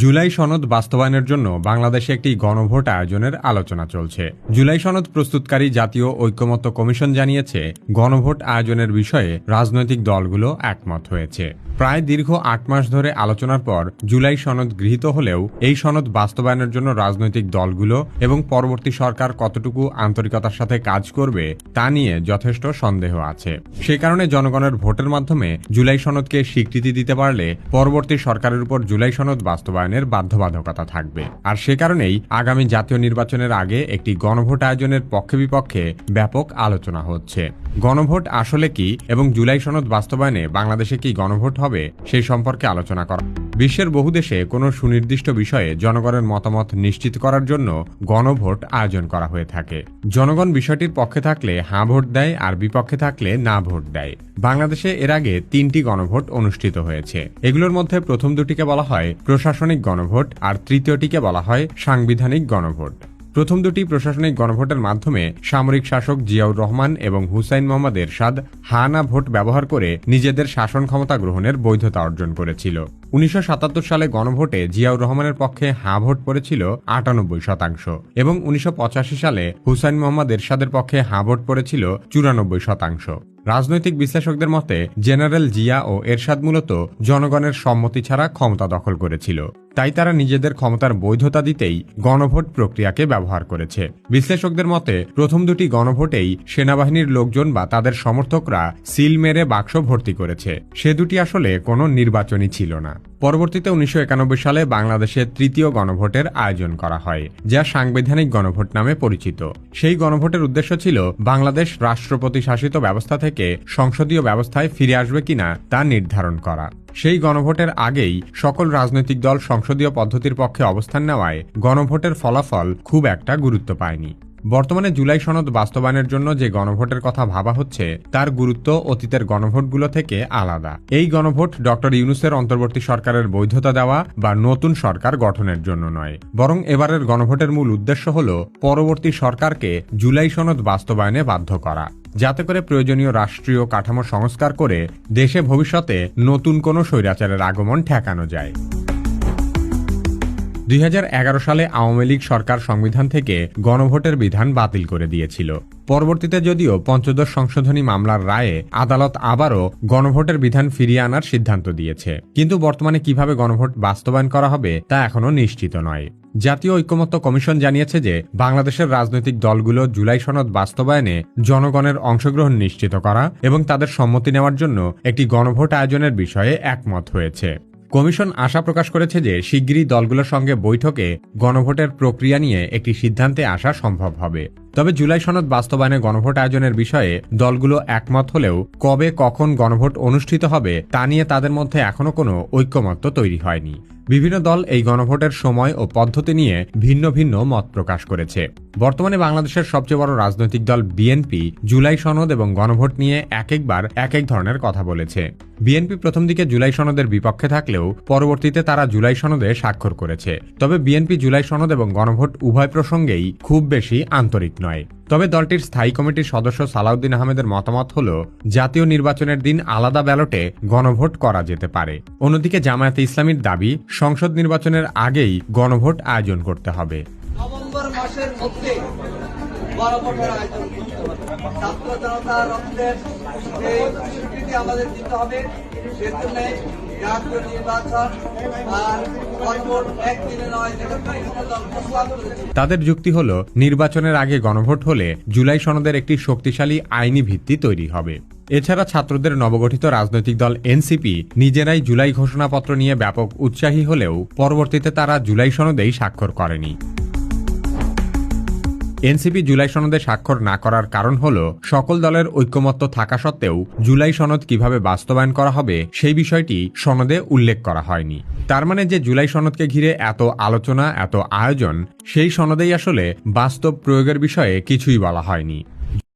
জুলাই সনদ বাস্তবায়নের জন্য বাংলাদেশে একটি গণভোট আয়োজনের আলোচনা চলছে। জুলাই সনদ প্রস্তুতকারী জাতীয় ঐক্যমত্য কমিশন জানিয়েছে, গণভোট আয়োজনের বিষয়ে রাজনৈতিক দলগুলো একমত হয়েছে। প্রায় দীর্ঘ আট মাস ধরে আলোচনার পর জুলাই সনদ গৃহীত হলেও এই সনদ বাস্তবায়নের জন্য রাজনৈতিক দলগুলো এবং পরবর্তী সরকার কতটুকু আন্তরিকতার সাথে কাজ করবে তা নিয়ে যথেষ্ট সন্দেহ আছে। সে কারণে জনগণের ভোটের মাধ্যমে জুলাই সনদকে স্বীকৃতি দিতে পারলে পরবর্তী সরকারের উপর জুলাই সনদ বাস্তবায়নের বাধ্যবাধকতা থাকবে। আর সে কারণেই আগামী জাতীয় নির্বাচনের আগে একটি গণভোট আয়োজনের পক্ষে বিপক্ষে ব্যাপক আলোচনা হচ্ছে। গণভোট আসলে কি এবং জুলাই সনদ বাস্তবায়নে বাংলাদেশে কি গণভোট হবে সেই সম্পর্কে আলোচনা করা। বিশ্বের বহু দেশে কোনো সুনির্দিষ্ট বিষয়ে জনগণের মতামত নিশ্চিত করার জন্য গণভোট আয়োজন করা হয়ে থাকে। জনগণ বিষয়টির পক্ষে থাকলে হাঁ ভোট দেয় আর বিপক্ষে থাকলে না ভোট দেয়। বাংলাদেশে এর আগে তিনটি গণভোট অনুষ্ঠিত হয়েছে। এগুলোর মধ্যে প্রথম দুটিকে বলা হয় প্রশাসনিক গণভোট আর তৃতীয়টিকে বলা হয় সাংবিধানিক গণভোট। প্রথম দুটি প্রশাসনিক গণভোটের মাধ্যমে সামরিক শাসক জিয়াউর রহমান এবং হুসাইন মোহাম্মদ এরশাদ হানা ভোট ব্যবহার করে নিজেদের শাসন ক্ষমতা গ্রহণের বৈধতা অর্জন করেছিল। উনিশশো সাতাত্তর সালে গণভোটে জিয়াউর রহমানের পক্ষে হাঁ ভোট পড়েছিল আটানব্বই শতাংশ এবং উনিশশো পঁচাশি সালে হুসাইন মোহাম্মদ এরশাদের পক্ষে হাঁ ভোট পড়েছিল চুরানব্বই শতাংশ। রাজনৈতিক বিশ্লেষকদের মতে, জেনারেল জিয়া ও এরশাদ মূলত জনগণের সম্মতি ছাড়া ক্ষমতা দখল করেছিল। তাই তারা নিজেদের ক্ষমতার বৈধতা দিতেই গণভোট প্রক্রিয়াকে ব্যবহার করেছে। বিশ্লেষকদের মতে, প্রথম দুটি গণভোটেই সেনাবাহিনীর লোকজন বা তাদের সমর্থকরা সিল মেরে বাক্স ভর্তি করেছে। সে দুটি আসলে কোনো নির্বাচনই ছিল না। পরবর্তীতে উনিশশো একানব্বই সালে বাংলাদেশে তৃতীয় গণভোটের আয়োজন করা হয়, যা সাংবিধানিক গণভোট নামে পরিচিত। সেই গণভোটের উদ্দেশ্য ছিল বাংলাদেশ রাষ্ট্রপতি শাসিত ব্যবস্থা থেকে সংসদীয় ব্যবস্থায় ফিরে আসবে কিনা তা নির্ধারণ করা। সেই গণভোটের আগেই সকল রাজনৈতিক দল সংসদীয় পদ্ধতির পক্ষে অবস্থান নেওয়ায় গণভোটের ফলাফল খুব একটা গুরুত্ব পায়নি। বর্তমানে জুলাই সনদ বাস্তবায়নের জন্য যে গণভোটের কথা ভাবা হচ্ছে, তার গুরুত্ব অতীতের গণভোটগুলো থেকে আলাদা। এই গণভোট ডক্টর ইউনুসের অন্তর্বর্তী সরকারের বৈধতা দেওয়া বা নতুন সরকার গঠনের জন্য নয়। বরং এবারের গণভোটের মূল উদ্দেশ্য হল পরবর্তী সরকারকে জুলাই সনদ বাস্তবায়নে বাধ্য করা। যাতে করে প্রয়োজনীয় রাষ্ট্রীয় কাঠামো সংস্কার করে দেশে ভবিষ্যতে নতুন কোনো স্বৈরাচারের আগমন ঠেকানো যায়। দুই হাজার এগারো সালে আওয়ামী লীগ সরকার সংবিধান থেকে গণভোটের বিধান বাতিল করে দিয়েছিল। পরবর্তীতে যদিও পঞ্চদশ সংশোধনী মামলার রায়ে আদালত আবারও গণভোটের বিধান ফিরিয়ে আনার সিদ্ধান্ত দিয়েছে। কিন্তু বর্তমানে কীভাবে গণভোট বাস্তবায়ন করা হবে তা এখনও নিশ্চিত নয়। জাতীয় ঐক্যমত্য কমিশন জানিয়েছে যে, বাংলাদেশের রাজনৈতিক দলগুলো জুলাই সনদ বাস্তবায়নে জনগণের অংশগ্রহণ নিশ্চিত করা এবং তাদের সম্মতি নেওয়ার জন্য একটি গণভোট আয়োজনের বিষয়ে একমত হয়েছে। কমিশন আশা প্রকাশ করেছে যে শিগগিরই দলগুলোর সঙ্গে বৈঠকে গণভোটের প্রক্রিয়া নিয়ে একটি সিদ্ধান্তে আসা সম্ভব হবে। তবে জুলাই সনদ বাস্তবায়নে গণভোট আয়োজনের বিষয়ে দলগুলো একমত হলেও কবে কখন গণভোট অনুষ্ঠিত হবে তা নিয়ে তাদের মধ্যে এখনও কোনো ঐক্যমত্য তৈরি হয়নি। বিভিন্ন দল এই গণভোটের সময় ও পদ্ধতি নিয়ে ভিন্ন ভিন্ন মত প্রকাশ করেছে। বর্তমানে বাংলাদেশের সবচেয়ে বড় রাজনৈতিক দল বিএনপি জুলাই সনদ এবং গণভোট নিয়ে এক একবার এক এক ধরনের কথা বলেছে। বিএনপি প্রথম দিকে জুলাই সনদের বিপক্ষে থাকলেও পরবর্তীতে তারা জুলাই সনদে স্বাক্ষর করেছে। তবে বিএনপি জুলাই সনদ এবং গণভোট উভয় প্রসঙ্গেই খুব বেশি আন্তরিক নয়। তবে দলটির স্থায়ী কমিটির সদস্য সালাউদ্দিন আহমেদের মতামত হল, জাতীয় নির্বাচনের দিন আলাদা ব্যালটে গণভোট করা যেতে পারে। অন্যদিকে জামায়াতে ইসলামীর দাবি, সংসদ নির্বাচনের আগেই গণভোট আয়োজন করতে হবে। নভেম্বর মাসের মধ্যে ছাত্র জনতা রক্তের যে স্বীকৃতি আমাদের দিতে হবে জাতীয় নির্বাচন আর তাদের যুক্তি হল, নির্বাচনের আগে গণভোট হলে জুলাই সনদের একটি শক্তিশালী আইনি ভিত্তি তৈরি হবে। এছাড়া ছাত্রদের নবগঠিত রাজনৈতিক দল এনসিপি নিজেরাই জুলাই ঘোষণাপত্র নিয়ে ব্যাপক উৎসাহী হলেও পরবর্তীতে তারা জুলাই সনদেই স্বাক্ষর করেনি। এনসিপি জুলাই সনদে স্বাক্ষর না করার কারণ হল, সকল দলের ঐক্যমত্য থাকা সত্ত্বেও জুলাই সনদ কীভাবে বাস্তবায়ন করা হবে সেই বিষয়টি সনদে উল্লেখ করা হয়নি। তার মানে যে জুলাই সনদকে ঘিরে এত আলোচনা, এত আয়োজন, সেই সনদেই আসলে বাস্তব প্রয়োগের বিষয়ে কিছুই বলা হয়নি।